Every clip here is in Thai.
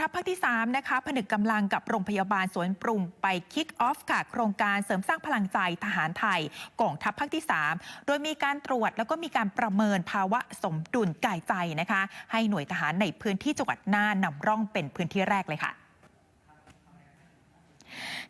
ทัพภาคที่ 3 นะคะ ผนึกกำลังกับโรงพยาบาลสวนปรุงไปคิกออฟค่ะ โครงการเสริมสร้างพลังใจทหารไทยกองทัพภาคที่ 3 โดยมีการตรวจแล้วก็มีการประเมินภาวะสมดุลกายใจนะคะ ให้หน่วยทหารในพื้นที่จังหวัดน่านนำร่องเป็นพื้นที่แรกเลยค่ะ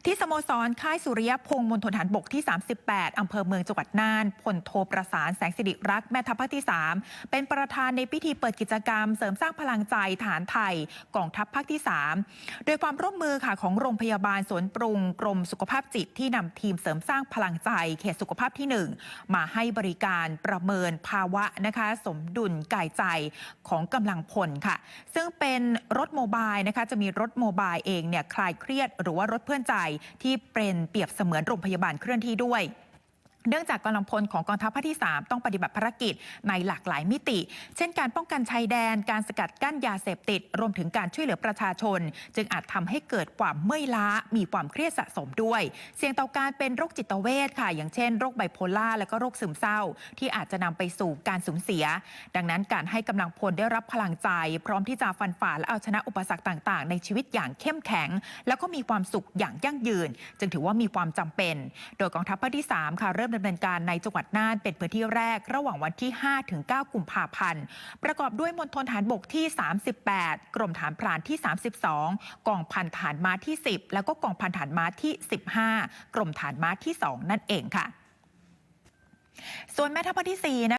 ที่สโมสรค่ายสุริยพงษ์มณฑลทหารบกที่ 38 อำเภอเมืองจังหวัดน่านพลโทประสานแสงสิริรักษ์แม่ทัพภาคที่ 3 เป็นประธานในพิธีเปิดกิจกรรม เสริมสร้างพลังใจฐานไทยกองทัพภาคที่ 3 โดยความร่วมมือค่ะของโรงพยาบาลสวนปรุงกรมสุขภาพจิตที่นำทีมเสริมสร้างพลังใจเขตสุขภาพที่ 1 มาให้บริการประเมินภาวะนะคะสมดุลกายใจของกำลังพลค่ะ ซึ่งเป็นรถโมบายนะคะจะมีรถโมบายเองเนี่ยคลายเครียดหรือว่ารถเพื่อนใจที่เป็นเปรียบเสมือนโรงพยาบาลเคลื่อนที่ด้วย เนื่องจากกำลังพลของกองทัพภาคที่ 3 ต้องปฏิบัติภารกิจในหลากหลายมิติ เช่นการป้องกันชายแดน การสกัดกั้นยาเสพติด รวมถึงการช่วยเหลือประชาชน จึงอาจทำให้เกิดความเมื่อยล้า มีความเครียดสะสมด้วย เสี่ยงต่อการเป็นโรคจิตเวชค่ะ อย่างเช่นโรคไบโพล่าและก็โรคซึมเศร้า ที่อาจจะนำไปสู่การสูญเสีย ดังนั้นการให้กำลังพลได้รับพลังใจ พร้อมที่จะฟันฝ่าและเอาชนะอุปสรรคต่างๆ ในชีวิตอย่างเข้มแข็ง แล้วก็มีความสุขอย่างยั่งยืน จึงถือว่ามีความจำเป็น โดยกองทัพภาคที่3ค่ะเริ่มดำเนินการในจังหวัดน่านเป็นพื้นที่แรกระหว่างวันที่ 5 ถึง 9 กุมภาพันธ์ ประกอบด้วยมณฑลฐานบกที่ 38 กรมฐานพรานที่ 32 กองพันฐานม้าที่ 10 แล้วก็กองพันฐานม้าที่ 15 กรมฐานม้าที่ 2 นั่นเองค่ะ ส่วนแม่ทัพที่4นะ